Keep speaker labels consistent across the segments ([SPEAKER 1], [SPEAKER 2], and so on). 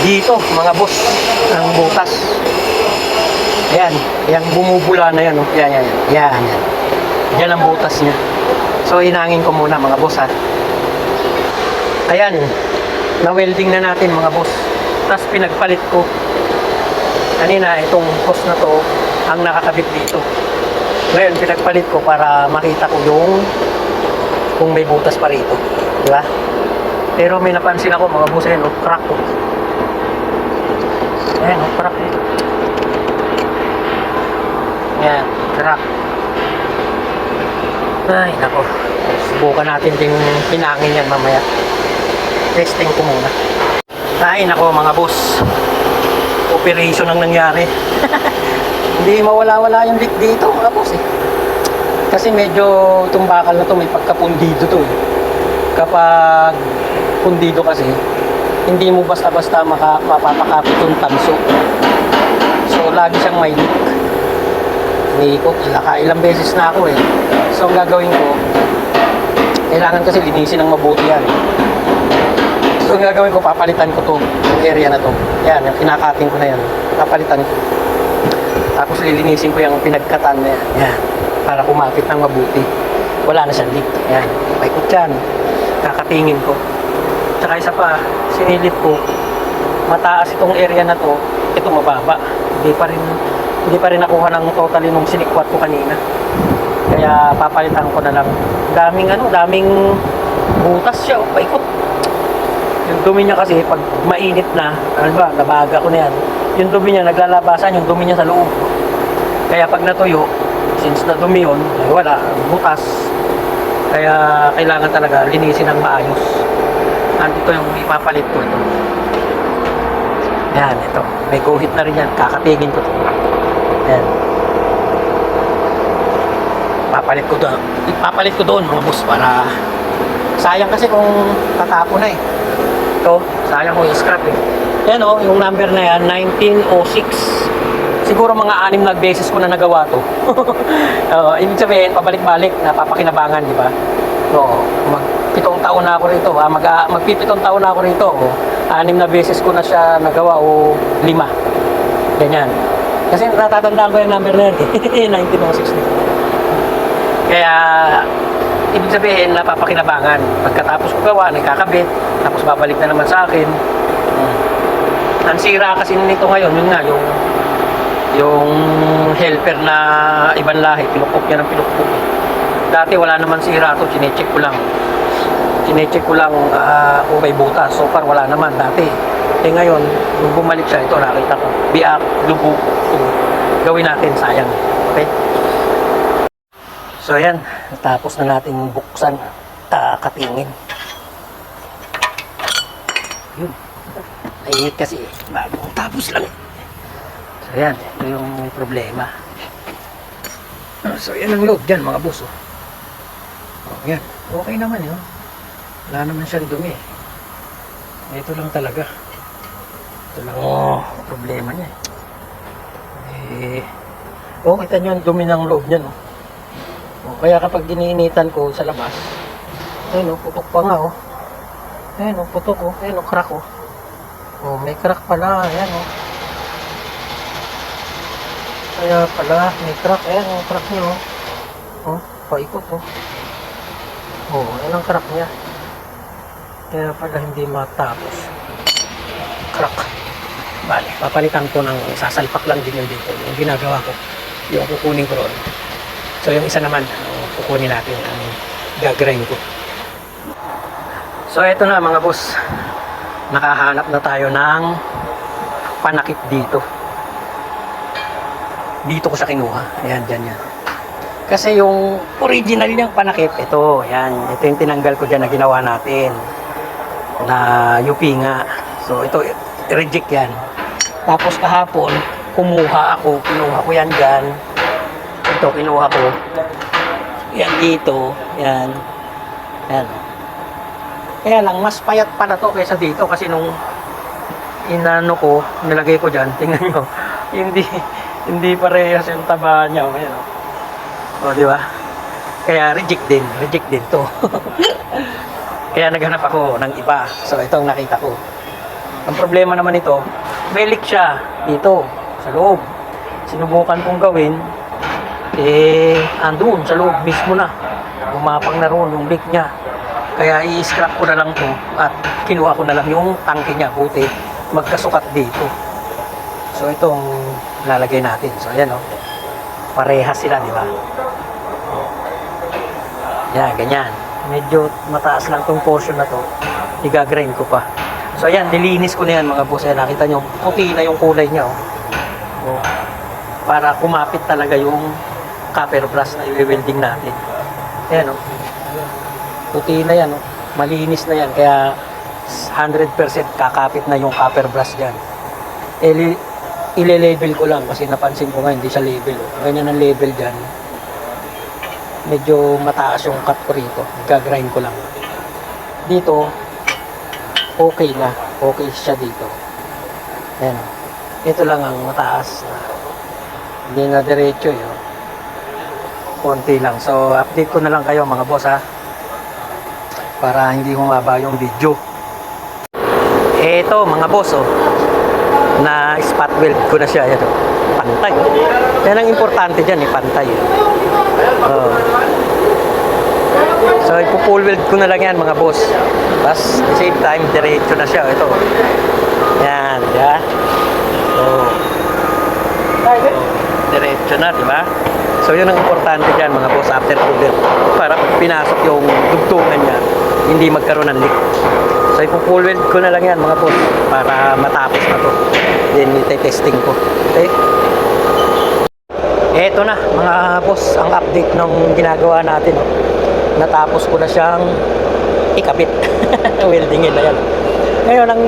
[SPEAKER 1] Dito, mga boss, ang butas. Ayan, yung bumubula na yan, oh. Yan, yan, yan. Yan, yan. Ang butas niya. So, inangin ko muna, mga boss, ha. Ayan, na-welding na natin, mga boss. Tapos pinagpalit ko. Kanina, itong post na to, ang nakakabit dito. Ngayon, pinagpalit ko para makita ko yung kung may butas pa rito. Di ba? Pero may napansin ako, mga boss, ayan, oh, crack, oh. Ayan, oh, crack dito. Yan, crack. Ay, nako. Subukan natin ding pinangin yan mamaya. Testing ko muna. Ay, nako mga boss. Operation ang nangyari. Hindi mawala-wala yung leak dito mga boss eh. Kasi medyo itong bakal na to may pagkapundido to eh. Kapag pundido kasi, hindi mo basta-basta mapapakapit yung tanso. So, lagi siyang may leak. Ilaka ilang beses na ako eh. So ang gagawin ko kailangan kasi linisin ng mabuti yan so ang gagawin ko papalitan ko to area na to. Yan yung kinakating ko na yan. Papalitan ko. Tapos lilinisin ko yung pinagkatan na yan. Yan para kumapit ng mabuti. Wala na siyang leak. Yan paikot yan kakatingin ko tsaka isa pa sinilip ko mataas itong area na to ito mababa. Hindi pa rin hindi pa rin nakuha ng totally nung sinikwat ko kanina. Kaya papalitan ko na lang. Daming ano daming butas siya oh, paikot. Yung dumi niya kasi pag mainit na ano ba nabaga ko na yan yung dumi niya naglalabasan yung dumi niya sa loob. Kaya pag natuyo since na dumi yun wala butas. Kaya kailangan talaga linisin ng maayos andito yung ipapalit ko ito. Yan ito. May guhit na rin yan. Kakatigin ko to. Yan papalit ko doon. Papalit ko doon mga boss para sayang kasi kung tatapo na eh. Ito sayang kung i-scrap eh. Yan o yung number na yan 1906 siguro mga anim na beses ko na nagawa to. Uh, ibig sabihin pabalik-balik napapakinabangan di ba? So mag pitong taon na ako rito ha mag magpipitong taon na ako rito o anim na beses ko na siya nagawa o lima ganyan kasi natatandaan ko yung number na 1906 na kaya, ibig sabihin, napapakinabangan. Pagkatapos ko gawa, nagkakabit, tapos babalik na naman sa akin. Hmm. Ang sira kasi nito ngayon, yun nga, yung yung helper na ibang lahi, pinukpok niya ng pinukpok. Dati wala naman sira to, chinecheck ko lang. Chinecheck ko lang ah, kung may butas. So far, wala naman dati. Eh ngayon, nung bumalik siya, ito nakita ko. Biak, lubog. Gawin natin, sayang. Okay? So ayan, tapos na natin buksan, kakatingin. Yun. Mainit kasi, bagong tapos lang. So ayan, ito yung problema. So yan ang loob dyan mga boss. Oh. Oh, okay naman yun. Wala naman siyang dumi. Ito lang talaga. Ito lang oh, problema niya. Eh, oh, kita nyo ang dumi ng loob niyan. Oh. O, kaya kapag giniinitan ko sa labas, ayun o, putok pa nga o. Ayun o, putok o. Ayun o, crack o. O, may crack pala. Ayan o. Kaya pala, may crack. Ayan o, crack niya o. O, paikot o. O, ayan ang crack niya. Kaya pala hindi matapos. Crack. Bale, papalitan ko ng sasalpak lang din yung dito. Yung ginagawa ko. Yung kukunin ko roon. So yung isa naman, uh, kukunin natin ang gagrind ko. So eto na mga boss. Nakahanap na tayo ng panakip dito. Dito ko siya kinuha. Ayan, dyan yan. Kasi yung original niyang panakip, ito, yan. Ito yung tinanggal ko dyan na ginawa natin. Na UP nga. So ito, reject yan. Tapos kahapon, kumuha ako. Kinuha ko yan dyan. Ito kinuha ko. Yan dito yan. Yan. Kaya lang mas payat pa na to kaysa dito kasi nung inano ko nilagay ko dyan. Tingnan nyo. Hindi hindi parehas yung taba niya o yan o di ba? Kaya reject din reject din to kaya naghanap ako ng iba so ito ang nakita ko Ang problema naman ito, leak siya dito sa loob. Sinubukan kong gawin, eh, andun sa loob mismo na. Gumapang na roon yung leak niya. Kaya i-scrap ko na lang to at kinuha ko na lang yung tangke niya. Buti magkasukat dito. So itong lalagay natin. So ayan oh. Parehas sila, di ba? Yan, ganyan. Medyo mataas lang tong portion na to. Igagrind ko pa. So ayan, nilinis ko na yan mga boss. Ayan, nakita nyo, puti na yung kulay niya. Oh. Oh. Para kumapit talaga yung copper brush na i-welding natin. Ayan oh. Puti na yan oh. Malinis na yan. Kaya 100% kakapit na yung copper brush dyan. Li- ile-label ko lang kasi napansin ko nga hindi siya label. oh. Ganyan ang label dyan medyo mataas yung cut ko rito. Gagrind ko lang. Dito, okay na. Okay siya dito. Ayan. o. Ito lang ang mataas. na Hindi na diretso yun. Konti lang. So, update ko na lang kayo mga boss ha. Para hindi humaba yung video. Ito mga boss oh. Na spot weld ko na siya. Ayan, oh. Pantay. Yan ang importante dyan eh. Pantay. eh. Oh. So, ipo-full weld ko na lang yan mga boss. Tapos, the same time, diretso na siya. Ito. Yan, di ba? Oh, Diretso na, di ba? So, yun ang importante dyan mga boss after full weld. Para pinasok yung dugtungan niya, hindi magkaroon ng leak. So, ipo-full weld ko na lang yan mga boss para matapos na to. Then, ite-testing ko. Okay? Eto na mga boss ang update ng ginagawa natin. Natapos ko na siyang ikabit. Weldingin na yan. Ngayon ang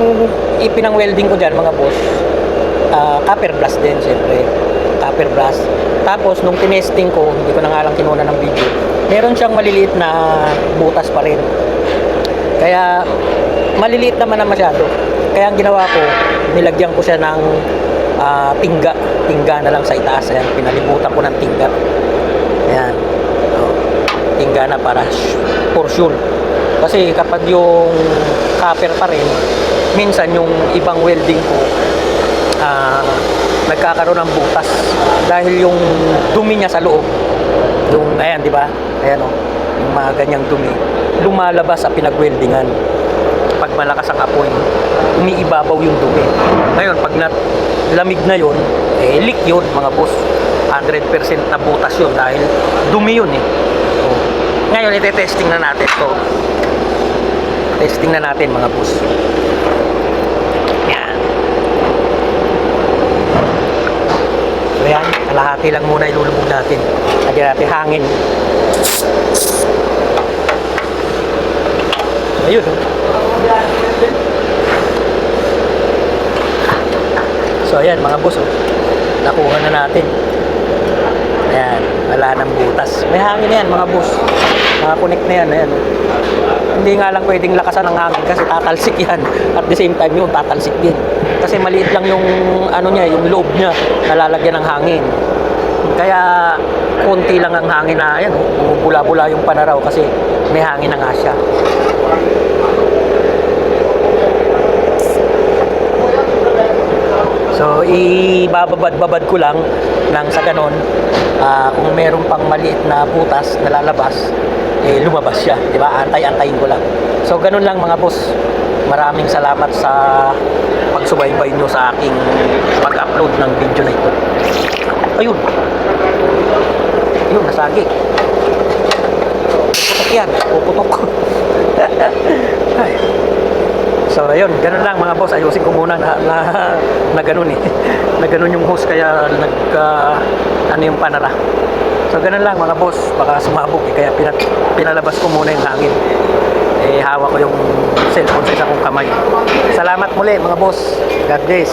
[SPEAKER 1] ipinang welding ko dyan mga boss, ah, copper blast din siyempre. Copper blast. Tapos nung tinesting ko, hindi ko na nga lang kinuna ng video, meron siyang maliliit na butas pa rin. Kaya maliliit naman na masyado. Kaya ang ginawa ko, nilagyan ko siya ng ah, tingga. Tingga na lang sa itaas. Ayan, pinalibutan ko ng tingga. Ayan. Oh, tingga na para for sure. Kasi kapag yung copper pa rin, minsan yung ibang welding ko, ah, nagkakaroon ng butas. Dahil yung dumi niya sa loob, yung, ayan, di ba? Ayan o, yung mga ganyang dumi, lumalabas sa pinag-weldingan malakas ang apoy, umiibabaw yung dumi. Ngayon, pag na, lamig na yun, eh, leak yun, mga boss. 100% na butas yun dahil dumi yun eh. Oh. Ngayon, ite-testing na natin to. Testing na natin, mga boss. Yan. So yan, kalahati lang muna ilulubog natin. Lagyan natin hangin. Ayun. oh. So ayan mga boss, oh. nakuha na natin. Ayan, wala nang butas. May hangin yan mga boss. Nakakonect na yan. Ayan. oh. Hindi nga lang pwedeng lakasan ng hangin kasi tatalsik yan. At the same time yun, tatalsik din. Kasi maliit lang yung ano niya, yung loob niya nalalagyan ng hangin. Kaya konti lang ang hangin na ayan, oh. bumubula-bula yung panaraw kasi may hangin na nga siya. So, ibababad-babad ko lang nang sa ganon, ah, kung meron pang maliit na butas na lalabas, eh, lumabas siya. Di ba? Antay-antayin ko lang. So, ganun lang mga boss. Maraming salamat sa pagsubaybay nyo sa aking pag-upload ng video na ito. Ayun. Ayun, nasagi. Puputok yan. Puputok. Ay. So ayun, ganun lang mga boss. Ayusin ko muna na, na, na ganun eh. na ganun yung host kaya nag ah, ano yung panara. So ganun lang mga boss. Baka sumabog eh. Kaya pinat, pinalabas ko muna yung hangin. Eh hawak ko yung cellphone sa isang kong kamay. Salamat muli mga boss. God bless.